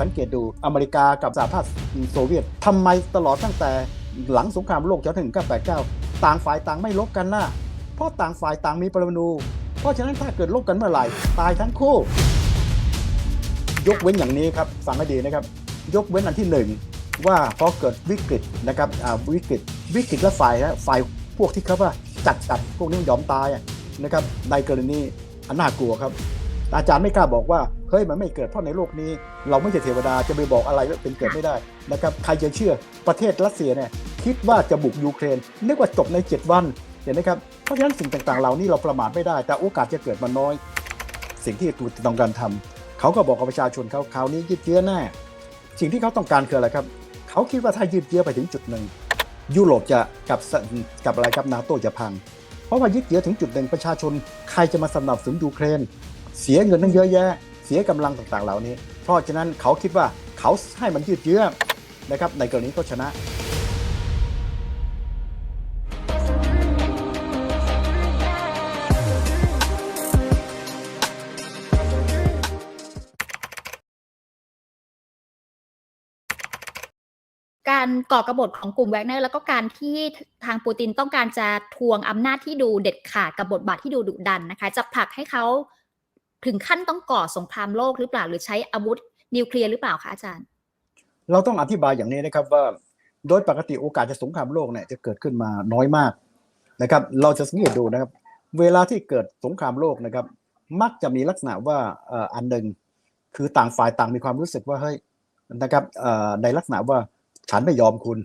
สังเกตดูอเมริกากับสหภาพโซเวียตทำไมตลอดตั้งแต่หลังสงครามโลกจนถึง989ต่างฝ่ายต่างไม่ลบกันนะเพราะต่างฝ่ายต่างมีปรมาณูเพราะฉะนั้นถ้าเกิดลบกันเมื่อไหร่ ตายทั้งคู่ ยกเว้นอย่างนี้ครับฟังให้ดีนะครับ ยกเว้นอันที่หนึ่งว่าพอเกิดวิกฤตนะครับอ่าวิกฤตวิกฤตและฝ่ายนะฝ่ายพวกที่เขาว่าจัดจัดพวกนี้ยอมตายนะครับในกรณีอันน่ากลัวครับ อาจารย์ไม่กล้าบอกว่าเฮ้ยมันไม่เกิดเพราะในโลกนี้ เราไม่ใช่เทวดาจะไปบอกอะไรว่าเป็นเกิดไม่ได้นะครับใครจะเชื่อประเทศรัสเซียเนี่ยคิดว่าจะบุกยูเครนนึกว่าจบใน 7 วันเห็นไหมครับเพราะฉะนั้นสิ่งต่างๆ เหล่านี้เราประมาทไม่ได้ แต่โอกาสจะเกิดมันน้อย สิ่งที่ตูต้องการทำเขาก็บอกกับประชาชนเขาคราวนี้ยืดเยื้อแน่สิ่งที่เขาต้องการคืออะไรครับเขาคิดว่าถ้ายืดเยื้อไปถึงจุดหนึ่งยุโรปจะกับสกับอะไรครับนาโตจะพัง เพราะว่ายืดเยื้อถึงจุดหนึ่งประชาชนใครจะมาสนับสนุนยูเครน เสียเงินตั้งเยอะแยะ เสียกำลังต่างๆ เหล่านี้ เพราะฉะนั้นเขาคิดว่าเขาให้มันยืดเยื้อนะครับในกรณีก็ชนะการก่อกระบฏของกลุ่มแวกเนอร์แล้วก็การที่ทางปูตินต้องการจะทวงอำนาจที่ดูเด็ดขาดกับบทบาทที่ดูดุดันนะคะ จะผลักให้เขา ถึงขั้นต้องก่อสงครามโลกหรือเปล่า หรือใช้อาวุธนิวเคลียร์หรือเปล่าคะอาจารย์ เราต้องอธิบายอย่างนี้นะครับว่า โดยปกติโอกาสจะสงครามโลกเนี่ยจะเกิดขึ้นมาน้อยมากนะครับ เราจะสังเกตดูนะครับ เวลาที่เกิดสงครามโลกนะครับ มักจะมีลักษณะว่าอันหนึ่งคือต่างฝ่ายต่างมีความรู้สึกว่าเฮ้ยนะครับในลักษณะว่าฉันไม่ยอมคุณ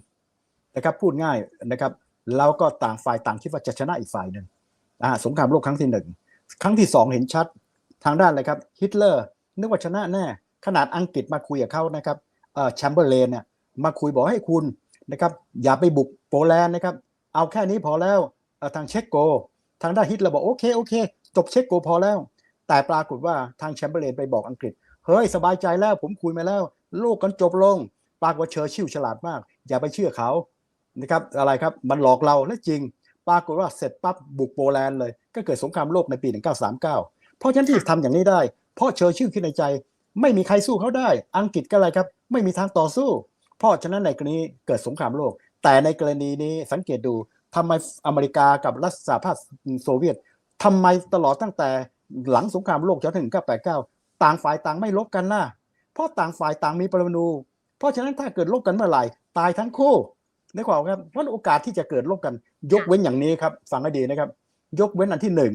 นะครับพูดง่ายนะครับแล้วก็ต่างฝ่ายต่างคิดว่าจะชนะอีกฝ่ายหนึ่งสงครามโลกครั้งที่หนึ่งครั้งที่สองเห็นชัด ทางด้านอะไรครับฮิตเลอร์นึกว่าชนะแน่ ขนาดอังกฤษมาคุยกับเขานะครับแชมเบอร์เลนเนี่ยมาคุยบอกให้คุณนะครับอย่าไปบุกโปแลนด์นะครับเอาแค่นี้พอแล้วทางเช็กโก ทางด้านฮิตเลอร์บอกโอเคโอเคจบเช็กโกพอแล้ว แต่ปรากฏว่าทางแชมเบอร์เลนไปบอกอังกฤษเฮ้ยสบายใจแล้วผมคุยมาแล้วโลกกันจบลง ปรากฏว่าเชอร์ชิลฉลาดมาก อย่าไปเชื่อเขานะครับอะไรครับมันหลอกเราและจริง ปรากฏว่าเสร็จปั๊บบุกโปแลนด์เลย ก็เกิดสงครามโลกในปี 1939 เพราะฉะนั้นที่ทำอย่างนี้ได้ เพราะเชอร์ชิลคิดในใจ ไม่มีใครสู้เขาได้ อังกฤษก็อะไรครับ ไม่มีทางต่อสู้ เพราะฉะนั้นในกรณีเกิดสงครามโลก แต่ในกรณีนี้สังเกตดูทำไมอเมริกากับรัฐสหภาพโซเวียตทำไมตลอดตั้งแต่หลังสงครามโลกจนถึง989 ต่างฝ่ายต่างไม่ลบกันนะเพราะต่างฝ่ายต่างมีปรมาณูเพราะฉะนั้นถ้าเกิดลบกันเมื่อไหร่ตายทั้งคู่ในความครับเพราะโอกาสที่จะเกิดลบกัน ยกเว้นอย่างนี้ครับฟังให้ดีนะครับ ยกเว้นอันที่หนึ่ง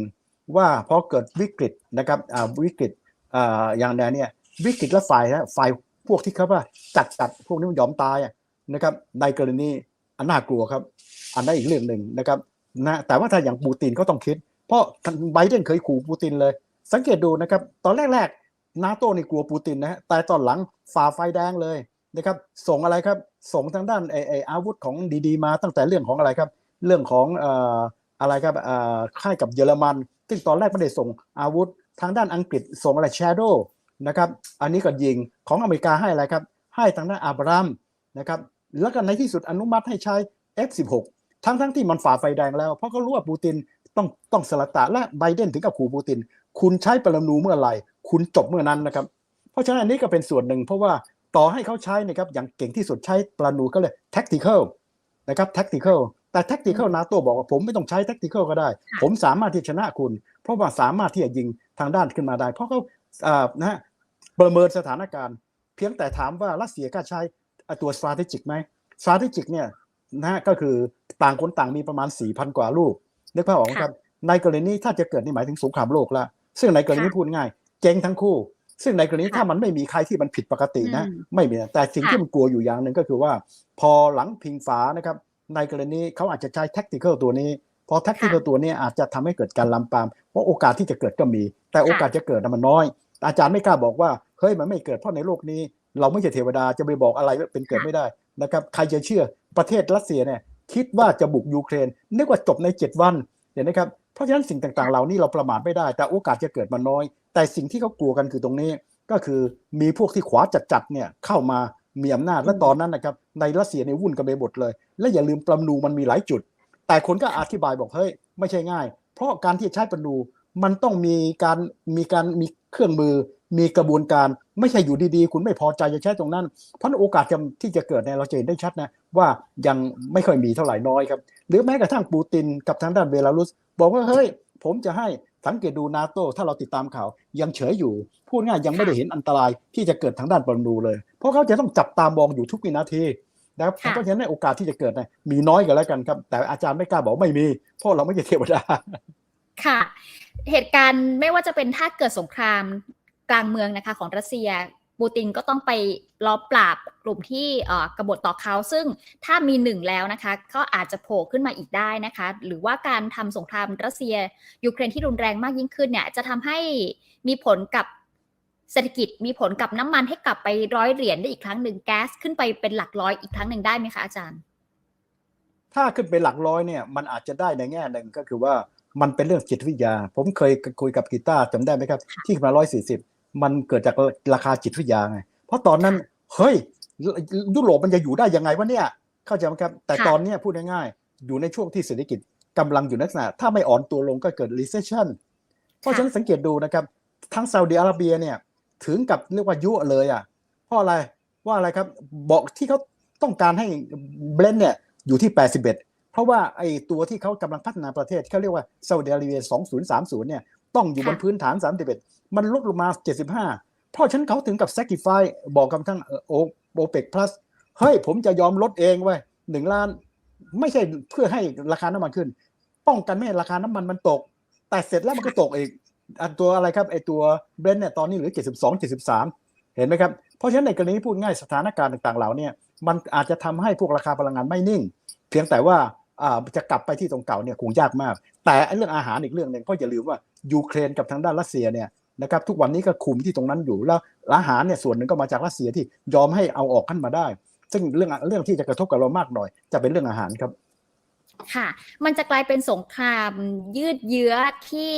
ว่าพอเกิดวิกฤตนะครับอ่าวิกฤตอ่าอย่างใดเนี่ยวิกฤตและฝ่ายนะฝ่ายพวกที่เขาว่าจัดจัดพวกนี้มันยอมตายนะครับ ในกรณีอันน่ากลัวครับ อันนั้นอีกเรื่องหนึ่งนะครับนะแต่ว่าถ้าอย่างปูตินก็ต้องคิด เพราะไบเดนเคยขู่ปูตินเลย สังเกตดูนะครับ ตอนแรกๆนาโต้นี่กลัวปูตินนะฮะแต่ตอนหลังฝ่าไฟแดงเลยนะครับ ส่งอะไรครับ ส่งทางด้านไอไออาวุธของดีๆ มาตั้งแต่เรื่องของอะไรครับ เรื่องของเอ่อ อะไรครับค่ายกับเยอรมัน ซึ่งตอนแรกไม่ได้ส่งอาวุธ ทางด้านอังกฤษส่งอะไรแชโดนะครับอันนี้ก็ยิงของอเมริกาให้อะไรครับ ให้ทางด้านอับรามนะครับแล้วก็ในที่สุดอนุมัติให้ใช้ F16 ทั้งทั้งที่มันฝ่าไฟแดงแล้ว เพราะเขารู้ว่าปูตินต้องต้องสลัดตะและไบเดนถึงกับขู่ปูติน คุณใช้ปรมาณูเมื่อไหร่ คุณจบเมื่อนั้นนะครับ เพราะฉะนั้นอันนี้ก็เป็นส่วนหนึ่ง เพราะว่าต่อให้เขาใช้นะครับอย่างเก่งที่สุดใช้ปรมาณูก็เลย tactical นะครับ tactical แต่ tactical นาโตบอกว่าผมไม่ต้องใช้ tactical ก็ได้ ผมสามารถที่จะชนะคุณ เพราะว่าสามารถที่จะยิงทางด้านขึ้นมาได้ เพราะเขาอ่านะฮะประเมินสถานการณ์ เพียงแต่ถามว่ารัสเซียกล้าใช้อะตัว strategic ไหม strategic เนี่ยนะฮะก็คือต่างคนต่างมีประมาณ 4,000 กว่าลูกนึกภาพออกไหมครับในกรณีถ้าจะเกิดนี่หมายถึงสงครามโลกแล้วซึ่งในกรณีค่ะพูดง่าย เจ๊งทั้งคู่ ซึ่งในกรณีค่ะถ้ามันไม่มีใครที่มันผิดปกตินะอืมไม่มีนะแต่สิ่งค่ะที่มันกลัวอยู่อย่างหนึ่งก็คือว่า พอหลังพิงฝานะครับ ในกรณีเขาอาจจะใช้ tactical ตัวนี้พอ tactical ตัวนี้อาจจะทำให้เกิดการลำปามเพราะโอกาสที่จะเกิดก็มี แต่โอกาสจะเกิดน่ะมันน้อย อาจารย์ไม่กล้าบอกว่าเฮ้ยมันไม่เกิดเพราะในโลกนี้ เราไม่ใช่เทวดาจะไปบอกอะไรว่าเป็นเกิดไม่ได้นะครับใครจะเชื่อประเทศรัสเซียเนี่ยคิดว่าจะบุกยูเครนนึกว่าจบใน 7 วันเห็นไหมครับเพราะฉะนั้นสิ่งต่างๆ เหล่านี้เราประมาทไม่ได้ แต่โอกาสจะเกิดมันน้อย แต่สิ่งที่เขากลัวกันคือตรงนี้ก็คือมีพวกที่ขวาจัดๆเนี่ยเข้ามา มีอำนาจและตอนนั้นนะครับในรัสเซียในยวุ่นกันไปหมดเลย และอย่าลืมปรมาณูมันมีหลายจุด แต่คนก็อธิบายบอกเฮ้ยไม่ใช่ง่าย เพราะการที่จะใช้ปรมาณูมันต้องมีการมีการมีเครื่องมือ มีกระบวนการไม่ใช่อยู่ดีๆ คุณไม่พอใจจะใช้ตรงนั้น เพราะโอกาสจะที่จะเกิดเนี่ยเราจะเห็นได้ชัดนะว่ายังไม่ค่อยมีเท่าไหร่น้อยครับ หรือแม้กระทั่งปูตินกับทางด้านเบลารุส บอกว่าเฮ้ยผมจะให้ สังเกตดูนาโตถ้าเราติดตามข่าว ยังเฉยอยู่ พูดง่ายยังไม่ได้เห็นอันตรายที่จะเกิดทางด้านปรมาณูเลย เพราะเขาจะต้องจับตามองอยู่ทุกวินาทีนะครับค่ะเพราะฉะนั้นโอกาสที่จะเกิดเนี่ยมีน้อยกันแล้วกันครับ แต่อาจารย์ไม่กล้าบอกไม่มี เพราะเราไม่ใช่เทวดา ค่ะ เหตุการณ์ไม่ว่าจะเป็นถ้าเกิดสงครามกลางเมืองนะคะของรัสเซีย ปูตินก็ต้องไปล้อปราบกลุ่มที่เอ่อกบฏต่อเขาซึ่งถ้ามีหนึ่งแล้วนะคะ ก็อาจจะโผล่ขึ้นมาอีกได้นะคะ หรือว่าการทำสงครามรัสเซียยูเครนที่รุนแรงมากยิ่งขึ้นเนี่ยจะทำให้มีผลกับเศรษฐกิจมีผลกับน้ำมันให้กลับไปร้อยเหรียญได้อีกครั้งหนึ่งแก๊สขึ้นไปเป็นหลักร้อยอีกครั้งหนึ่งได้ไหมคะอาจารย์ ถ้าขึ้นเป็นหลักร้อยเนี่ยมันอาจจะได้ในแง่หนึ่งก็คือว่ามันเป็นเรื่องจิตวิทยา ผมเคยคุยกับกีตาร์จำได้ไหมครับ ที่มาร้อยสี่สิบ มันเกิดจากราคาจิตวิทยาไง เพราะตอนนั้น เฮ้ย ยุโรปมันจะอยู่ได้ยังไงวะเนี่ย เข้าใจไหมครับ แต่ตอนนี้พูดง่ายๆ อยู่ในช่วงที่เศรษฐกิจกำลังอยู่ในลักษณะ ถ้าไม่อ่อนตัวลงก็เกิด recession เพราะฉะนั้นสังเกตดูนะครับ ทั้งซาอุดิอาระเบียเนี่ย ถึงกับเรียกว่ายุเลยอะ เพราะอะไร ว่าอะไรครับ บอกที่เขาต้องการให้เบลนเนี่ยอยู่ที่ 81 เพราะว่าไอ้ตัวที่เขากำลังพัฒนาประเทศที่เขาเรียกว่าซาอุดิอาระเบีย 2030 เนี่ย ต้องอยู่บนค่ะพื้นฐาน 31 มันลดลงมา 75 เพราะฉะนั้นเขาถึงกับ sacrifice บอกกับทั้งโอโอเปกพลัสเฮ้ยผมจะยอมลดเองไว้ยหนึ่งล้าน ไม่ใช่เพื่อให้ราคาน้ำมันขึ้น ป้องกันไม่ให้ราคาน้ำมันมันตก แต่เสร็จแล้วมันก็ตกอีกอันตัวอะไรครับไอตัวเบรนท์เนี่ยตอนนี้เหลือ 72 73 เห็นไหมครับ เพราะฉะนั้นในกรณีที่พูดง่ายสถานการณ์ต่างๆเหล่าเนี้มันอาจจะทำให้พวกราคาพลังงานไม่นิ่ง เพียงแต่ว่าอ่าจะกลับไปที่ตรงเก่าเนี่ยคงยากมาก แต่ไอ้เรื่องอาหารอีกเรื่องหนึ่งเพราะอย่าลืมว่า ยูเครนกับทางด้านรัสเซียเนี่ยนะครับทุกวันนี้ก็คุมที่ตรงนั้นอยู่แล้วอาหารเนี่ยส่วนหนึ่งก็มาจากรัสเซียที่ยอมให้เอาออกขึ้นมาได้ ซึ่งเรื่องเรื่องที่จะกระทบกับเรามากหน่อย จะเป็นเรื่องอาหารครับ ค่ะ มันจะกลายเป็นสงครามยืดเยื้อที่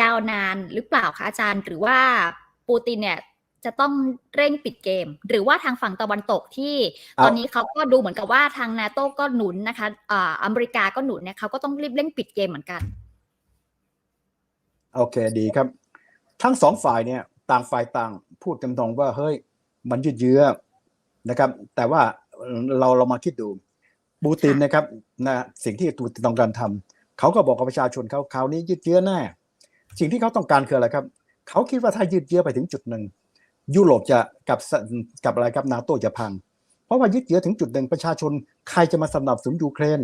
ยาวนานหรือเปล่าคะอาจารย์ หรือว่าปูตินเนี่ยจะต้องเร่งปิดเกม หรือว่าทางฝั่งตะวันตกที่เอาตอนนี้เขาก็ดูเหมือนกับว่าทางนาโตก็หนุนนะคะอ่าอเมริกาก็หนุนเนี่ยเขาก็ต้องรีบเร่งปิดเกมเหมือนกัน โอเคดีครับ ทั้งสองฝ่ายเนี่ยต่างฝ่ายต่างพูดกันตรงว่าเฮ้ยมันยืดเยื้อนะครับ แต่ว่าเราเรามาคิดดูปูตินนะครับนะสิ่งที่ปูตินต้องการทำเขาก็บอกกับประชาชนเขาคราวนี้ยืดเยื้อแน่สิ่งที่เขาต้องการคืออะไรครับ เขาคิดว่าถ้ายืดเยื้อไปถึงจุดหนึ่งยุโรปจะกับกับอะไรครับนาโตจะพัง เพราะว่ายืดเยื้อถึงจุดหนึ่งประชาชนใครจะมาสนับสนุนยูเครน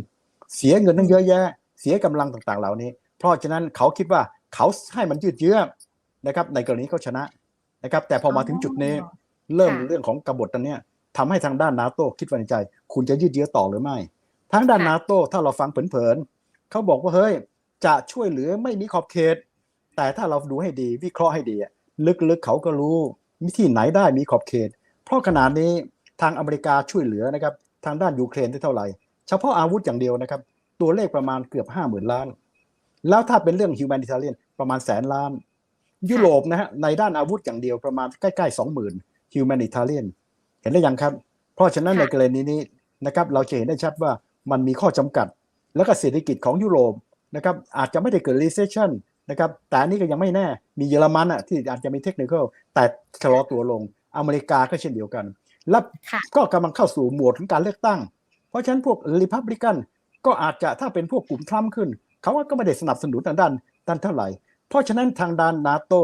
เสียเงินตั้งเยอะแยะ เสียกำลังต่างๆ เหล่านี้ เพราะฉะนั้นเขาคิดว่า เขาให้มันยืดเยื้อนะครับ ในกรณีเขาชนะนะครับ แต่พอมาถึงจุดนี้เริ่มค่ะเรื่องของกบฏอันเนี้ยทำให้ทางด้านนาโต้คิดว่าในใจ คุณจะยืดเยื้อต่อหรือไม่ ทางด้านค่ะนาโต้ถ้าเราฟังเผินๆเขาบอกว่าเฮ้ยจะช่วยเหลือไม่มีขอบเขต แต่ถ้าเราดูให้ดีวิเคราะห์ให้ดีอะลึกๆเขาก็รู้วิธีไหนได้มีขอบเขต เพราะขนาดนี้ทางอเมริกาช่วยเหลือนะครับ ทางด้านยูเครนได้เท่าไหร่ เฉพาะอาวุธอย่างเดียวนะครับ ตัวเลขประมาณเกือบห้าหมื่นล้าน แล้วถ้าเป็นเรื่อง humanitarian ประมาณแสนล้าน ยุโรปนะฮะในด้านอาวุธอย่างเดียวประมาณใกล้ๆสองหมื่น humanitarian เห็นได้ยังครับ เพราะฉะนั้นค่ะในกรณีนี้นะครับเราจะเห็นได้ชัดว่ามันมีข้อจำกัด แล้วก็เศรษฐกิจของยุโรปนะครับอาจจะไม่ได้เกิด recession นะครับแต่อันนี้ก็ยังไม่แน่มีเยอรมันอะที่อาจจะมีเทคนิคแต่ชะลอตัวลงอเมริกาก็เช่นเดียวกัน และค่ะก็กำลังเข้าสู่โหมดของการเลือกตั้ง เพราะฉะนั้นพวกริพับลิกันก็อาจจะถ้าเป็นพวกกลุ่มทรัมป์ขึ้น เขาก็ไม่ได้สนับสนุนทางด้านด้านเท่าไหร่ เพราะฉะนั้นทางด้านนาโต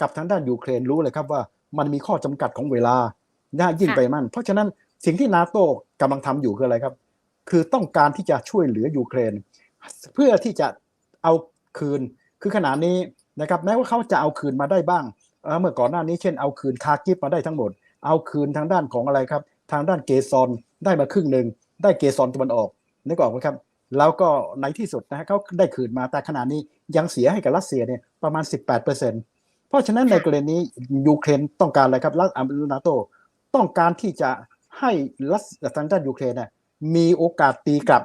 กับทางด้านยูเครนรู้เลยครับว่ามันมีข้อจำกัดของเวลาน่ายิ่งค่ะไปมั่น เพราะฉะนั้นสิ่งที่นาโตกำลังทำอยู่คืออะไรครับ คือต้องการที่จะช่วยเหลือยูเครน เพื่อที่จะเอาคืนคือขณะนี้นะครับแม้ว่าเขาจะเอาคืนมาได้บ้างเอ่อเมื่อก่อนหน้านี้เช่นเอาคืนคาร์กิฟมาได้ทั้งหมด เอาคืนทางด้านของอะไรครับ ทางด้านเกซอนได้มาครึ่งหนึ่งได้เกซอนตะวันออกนึกออกไหมครับ แล้วก็ในที่สุดนะฮะเขาได้คืนมาแต่ขณะนี้ยังเสียให้กับรัสเซียเนี่ยประมาณ 18%เพราะฉะนั้นในกรณีนี้ยูเครนต้องการอะไรครับรัสอเมริกานาโตต้องการที่จะให้รัสทางด้านยูเครนน่ะมีโอกาสตีกลับ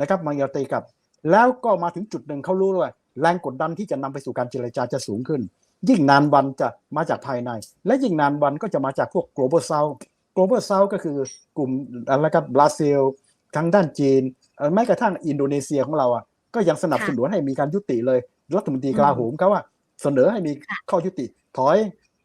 นะครับมันจะตีกลับ แล้วก็มาถึงจุดหนึ่งเขารู้ด้ว่าแรงกดดันที่จะนำไปสู่การเจรจาจะสูงขึ้น ยิ่งนานวันจะมาจากภายใน และยิ่งนานวันก็จะมาจากพวก global south global south ก็คือกลุ่มอะไรครับบราซิลทางด้านจีน แม้กระทั่งอินโดนีเซียของเราอะก็ยังสนับสนุนให้มีการยุติเลยรัฐมนตรีกลาโหมเขาว่าเสนอให้มีค่ะข้อยุติ ถอย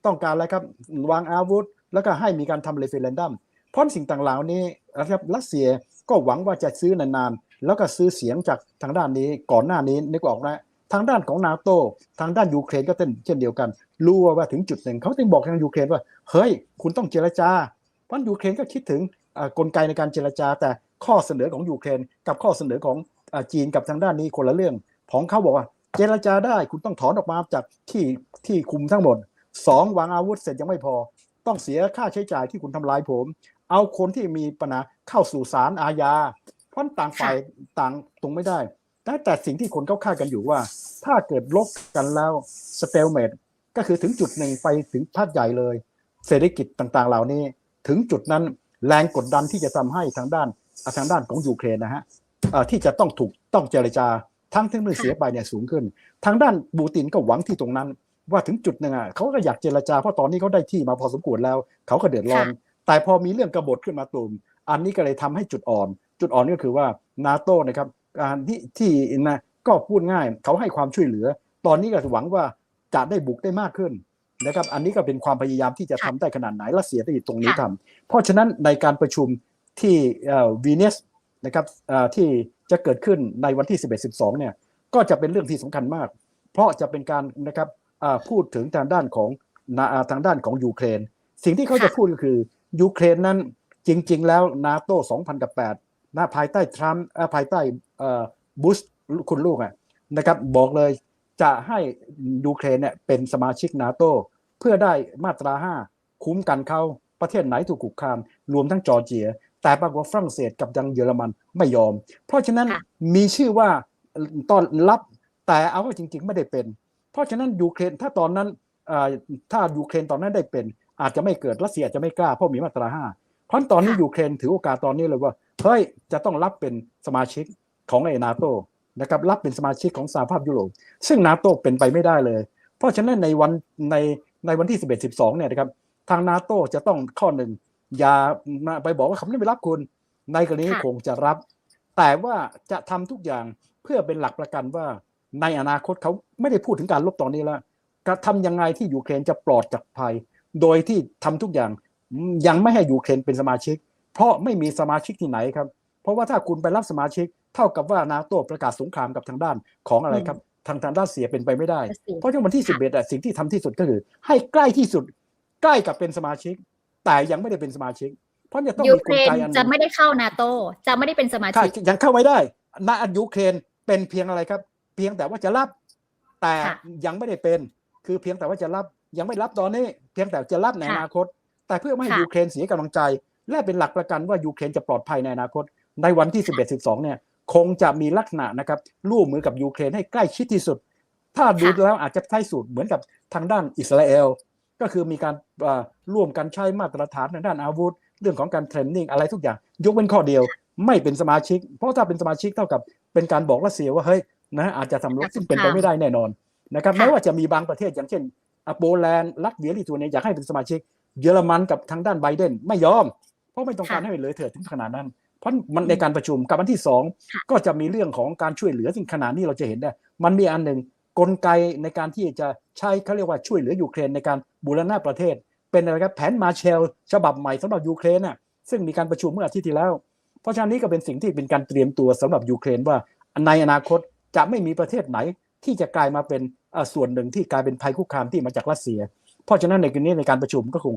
ต้องการอะไรครับวางอาวุธ แล้วก็ให้มีการทำเรฟเฟรนดัมเพราะสิ่งต่างเหล่านี้นะครับรัสเซียก็หวังว่าจะซื้อนานๆ แล้วก็ซื้อเสียงจากทางด้านนี้ก่อนหน้านี้นึกออกนะทางด้านของนาโตทางด้านยูเครนก็เช่นเดียวกัน รู้ว่าถึงจุดหนึ่งเขาจึงบอกทางยูเครนว่า เฮ้ย คุณต้องเจรจาเพราะยูเครนก็คิดถึงอ่ากลไกในการเจรจาแต่ ข้อเสนอของยูเครนกับข้อเสนอของอ่าจีนกับทางด้านนี้คนละเรื่อง ของเขาบอกว่า เจรจาได้คุณต้องถอนออกมาจากที่ที่คุมทั้งหมดสองวางอาวุธเสร็จยังไม่พอ ต้องเสียค่าใช้จ่ายที่คุณทำลายผม เอาคนที่มีปัญหาเข้าสู่ศาลอาญาเพราะต่างฝ่ายต่างตรงไม่ได้แต่แต่สิ่งที่คนเขาคาดกันอยู่ว่า ถ้าเกิดลบกันแล้วสเตลเมดก็คือถึงจุดหนึ่งไปถึงภาคใหญ่เลย เศรษฐกิจต่างๆ เหล่านี้ ถึงจุดนั้นแรงกดดันที่จะทำให้ทางด้านอะ ทางด้านของยูเครนนะฮะเอ่อที่จะต้องถูกต้องเจรจาทั้งที่มือเสียไปเนี่ยสูงขึ้น ทางด้านบูตินก็หวังที่ตรงนั้น ว่าถึงจุดหนึ่งอะเขาก็อยากเจรจาเพราะตอนนี้เขาได้ที่มาพอสมควรแล้วเขาก็เดือดร้อน แต่พอมีเรื่องกบฏขึ้นมาตุ่มอันนี้ก็เลยทำให้จุดอ่อน จุดอ่อนก็คือว่านาโตนะครับการที่ที่นะก็พูดง่ายเขาให้ความช่วยเหลือ ตอนนี้ก็หวังว่าจะได้บุกได้มากขึ้นนะครับ อันนี้ก็เป็นความพยายามที่จะทำได้ขนาดไหนรัสเซียได้ตรงนี้ทำเพราะฉะนั้นในการประชุม ที่วีเนสนะครับเอ่อที่จะเกิดขึ้นในวันที่ 11-12 เนี่ย ก็จะเป็นเรื่องที่สำคัญมาก เพราะจะเป็นการนะครับอ่าพูดถึงทางด้านของนาอ่าทางด้านของยูเครน สิ่งที่เขาจะค่ะพูดก็คือยูเครนนั้นจริง ๆ แล้วนาโต้2008นะภายใต้ทรัมป์เอ่อภายใต้เอ่อบุชคุณลูกอะนะครับบอกเลยจะให้ยูเครนเนี่ยเป็นสมาชิกนาโตเพื่อได้มาตรา 5 คุ้มกันเขาประเทศไหนถูกคุกคาม รวมทั้งจอร์เจีย แต่ปรากฏว่าฝรั่งเศสกับยังเยอรมันไม่ยอม เพราะฉะนั้นค่ะมีชื่อว่าตอนรับแต่เอาว่าจริง ๆ ไม่ได้เป็น เพราะฉะนั้นยูเครนถ้าตอนนั้นเอ่อถ้ายูเครนตอนนั้นได้เป็น อาจจะไม่เกิดรัสเซียอาจจะไม่กล้าเพราะมีมาตราห้าเพราะตอนนี้ค่ะยูเครนถือโอกาสตอนนี้เลยว่าเฮ้ยจะต้องรับเป็นสมาชิกของไอ้นาโตนะครับรับเป็นสมาชิกของสหภาพยุโรปซึ่งนาโตเป็นไปไม่ได้เลย เพราะฉะนั้นในวันในในวันที่ 11 12เนี่ยนะครับทางนาโตจะต้องข้อหนึ่ง อย่ามาไปบอกว่าเขาไม่รับคุณ ในกรณีนี้ค่ะคงจะรับ แต่ว่าจะทำทุกอย่างเพื่อเป็นหลักประกันว่า ในอนาคตเขาไม่ได้พูดถึงการลบตอนนี้แล้วกระทำยังไงที่ยูเครนจะปลอดจากภัย โดยที่ทำทุกอย่างยังไม่ให้ยูเครนเป็นสมาชิก เพราะไม่มีสมาชิกที่ไหนครับ เพราะว่าถ้าคุณไปรับสมาชิก เท่ากับว่านาโตประกาศสงครามกับทางด้านของอะไรครับทางทางด้านเสียเป็นไปไม่ได้รัสเซียเพราะฉะนั้นวันที่ค่ะ11อะสิ่งที่ทำที่สุดก็คือ ให้ใกล้ที่สุดใกล้กับเป็นสมาชิก แต่ยังไม่ได้เป็นสมาชิก เพราะจะต้องยูมีเคกรลนไกอันหจะนึ่งไม่ได้เข้านาโตจะไม่ได้เป็นสมาใช่ชิก ยังเข้าไม่ได้ณยูเครนเป็นเพียงอะไรครับ เพียงแต่ว่าจะรับ แต่ค่ะยังไม่ได้เป็น คือเพียงแต่ว่าจะรับยังไม่รับตอนนี้ เพียงแต่จะรับในอค่ะนาคต แต่เพื่อไม่ให้ค่ะ ยูเครนเสียกำลังใจ และเป็นหลักประกันว่ายูเครนจะปลอดภัยในอนาคต ในวันที่ 11 12 เนี่ย คงจะมีลักษณะนะครับร่วมมือกับยูเครนให้ใกล้ชิดที่สุด ถ้าดูค่ะ แล้วอาจจะใช้สูตรเหมือนกับทางด้านอิสราเอล ก็คือมีการเอ่อร่วมกันใช้มาตรฐานทางด้านอาวุธ เรื่องของการเทรนนิ่งอะไรทุกอย่าง ยกเว้นข้อเดียวไม่เป็นสมาชิก เพราะถ้าเป็นสมาชิกเท่ากับเป็นการบอกรัสเซียว่าเฮ้ยนะอาจจะทำรบซึ่งเป็นไปไม่ได้แน่นอนนะครับค่ะแม้ว่าจะมีบางประเทศอย่างเช่นอะโปแลนด์ลัตเวียลิทัวเนียอยากให้เป็นสมาชิก เยอรมันกับทางด้านไบเดนไม่ยอม เพราะไม่ต้องการให้เลยเถิดถึงขนาดนั้น เพราะมันในการประชุมกับอันที่สองค่ะก็จะมีเรื่องของการช่วยเหลือสิ่งขนาดนี้เราจะเห็นได้มันมีอันหนึ่ง กลไกในการที่จะใช้เขาเรียกว่าช่วยเหลือยูเครนในการบูรณะประเทศ เป็นอะไรครับแผนมาเชล ฉบับใหม่สำหรับยูเครนน่ะซึ่งมีการประชุมเมื่ออาทิตย์ที่แล้ว เพราะฉะนั้นนี่ก็เป็นสิ่งที่เป็นการเตรียมตัวสำหรับยูเครนว่าในอนาคตจะไม่มีประเทศไหนที่จะกลายมาเป็นอ่อส่วนหนึ่งที่กลายเป็นภัยคุกคามที่มาจากรัสเซีย เพราะฉะนั้นในกรณีในการประชุมก็คง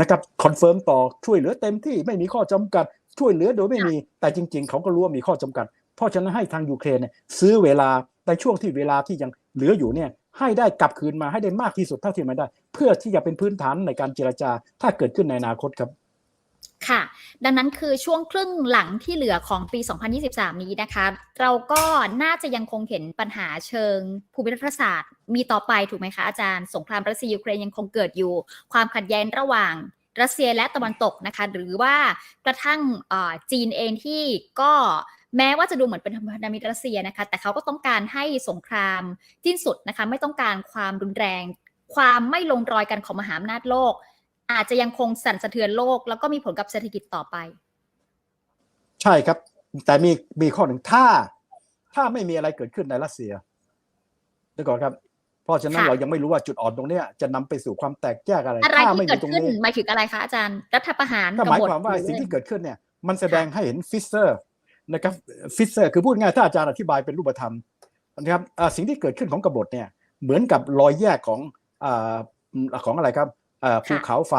นะครับคอนเฟิร์มต่อช่วยเหลือเต็มที่ไม่มีข้อจำกัด ช่วยเหลือโดยไม่มีแต่จริง ๆ เขาก็รู้ว่ามีข้อจำกัด เพราะฉะนั้นให้ทางยูเครนซื้อเวลา ในช่วงที่เวลาที่ยังเหลืออยู่เนี่ยให้ได้กลับคืนมาให้ได้มากที่สุดเท่าที่มันได้ เพื่อที่จะเป็นพื้นฐานในการเจรจา ถ้าเกิดขึ้นในอนาคตครับค่ะ ดังนั้นคือช่วงครึ่งหลังที่เหลือของปี 2023 นี้นะคะ เราก็น่าจะยังคงเห็นปัญหาเชิงภูมิรัฐศาสตร์ มีต่อไปถูกไหมคะอาจารย์ สงครามรัสเซียยูเครนยังคงเกิดอยู่ ความขัดแย้งระหว่างรัสเซียและตะวันตกนะคะ หรือว่ากระทั่งจีนเองที่ก็ แม้ว่าจะดูเหมือนเป็นพันธมิตรรัสเซียนะคะ แต่เขาก็ต้องการให้สงครามสิ้นสุดนะคะ ไม่ต้องการความรุนแรง ความไม่ลงรอยกันของมหาอำนาจโลก อาจจะยังคงสั่นสะเทือนโลก แล้วก็มีผลกับเศรษฐกิจต่อไป ใช่ครับ แต่มีมีข้อหนึ่งถ้า ถ้าไม่มีอะไรเกิดขึ้นในรัสเซียเดี๋ยวก่อนครับ เพราะฉะนั้นค่ะเรายังไม่รู้ว่าจุดอ่อนตรงเนี้ยจะนำไปสู่ความแตกแยกอะไรอะไรถ้าที่ไม่เกิมีดตรงขึ้นนี้หมายถึงอะไรคะอาจารย์รัฐประหารก็หมายกบฏความว่าหรือสิ่งที่อะไรเกิดขึ้นเนี่ย มันแสดงให้เห็นฟิสเซอร์ นะครับฟิสเซอร์คือพูดง่ายถ้าอาจารย์อธิบายเป็นรูปธรรมนะครับอ่าสิ่งที่เกิดขึ้นของกบฏเนี่ยเหมือนกับรอยแยกของอ่าของอะไรครับอ่าภูเขาไฟ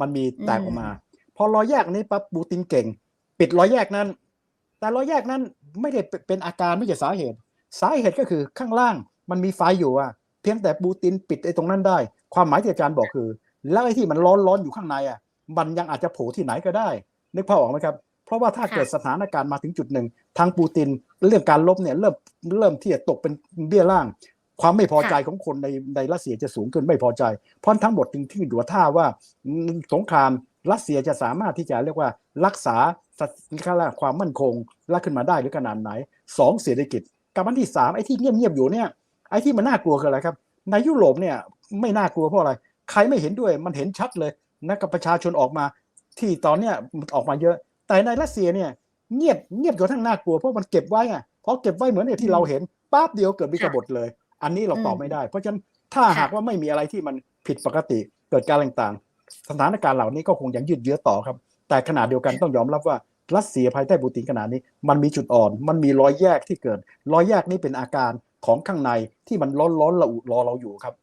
มันมีแตกออกมา พอรอยแยกนี้ปั๊บปูตินเก่ง ปิดรอยแยกนั้น แต่รอยแยกนั้นไม่ได้เป็นอาการไม่ใช่สาเหตุ สาเหตุก็คือข้างล่างมันมีไฟอยู่อะเพียงแต่ปูตินปิดไอ้ตรงนั้นได้ ความหมายที่อาจารย์บอกคือ แล้วไอ้ที่มันร้อนร้อนๆอยู่ข้างในอะมันยังอาจจะโผล่ที่ไหนก็ได้ นึกภาพออกไหมครับเพ ราะว่าถ้าค่ะเกิดสถานการณ์มาถึงจุดหนึ่งทางปูตินเรื่องการลบเนี่ยเริ่มเริ่มที่จะตกเป็นเบี้ยล่าง ความไม่พอใจของคนในในรัสเซียจะสูงขึ้นไม่พอใจ เพราะทั้งหมดจึงที่ดูท่าว่าอืมสงครามรัสเซียจะสามารถที่จะเรียกว่ารักษาสัความมั่นคงและขึ้นมาได้หรือขนาดไหนสองเศรษฐกิจกับอันที่สามไอ้ที่เงียบๆอยู่เนี่ยไอ้ที่มันน่ากลัวคืออะไรครับในยุโรปเนี่ยไม่น่ากลัวเพราะอะไร ใครไม่เห็นด้วยมันเห็นชัดเลยนะกับประชาชนออกมา ที่ตอนเนี้ยมันออกมาเยอะ แต่ในรัสเซียเนี่ยเงียบเงียบจนทั้งน่ากลัวเพราะมันเก็บไว้อะพอเก็บไว้เหมือนเนี่ยที่เราเห็นปั๊บเดียวเกิดมีกบฏเลย อันนี้เราตอบไม่ได้ เพราะฉะนั้นถ้าหากว่าไม่มีอะไรที่มันผิดปกติเกิดการต่างๆ สถานการณ์เหล่านี้ก็คงยังยืดเยื้อต่อครับ แต่ขณะเดียวกันต้องยอมรับว่ารัสเซียภายใต้ปูตินขนาดนี้ มันมีจุดอ่อน มันมีรอยแยกที่เกิด รอยแยกนี้เป็นอาการของข้างในที่มันร้อนร้อนระอุรอเราอยู่ครับ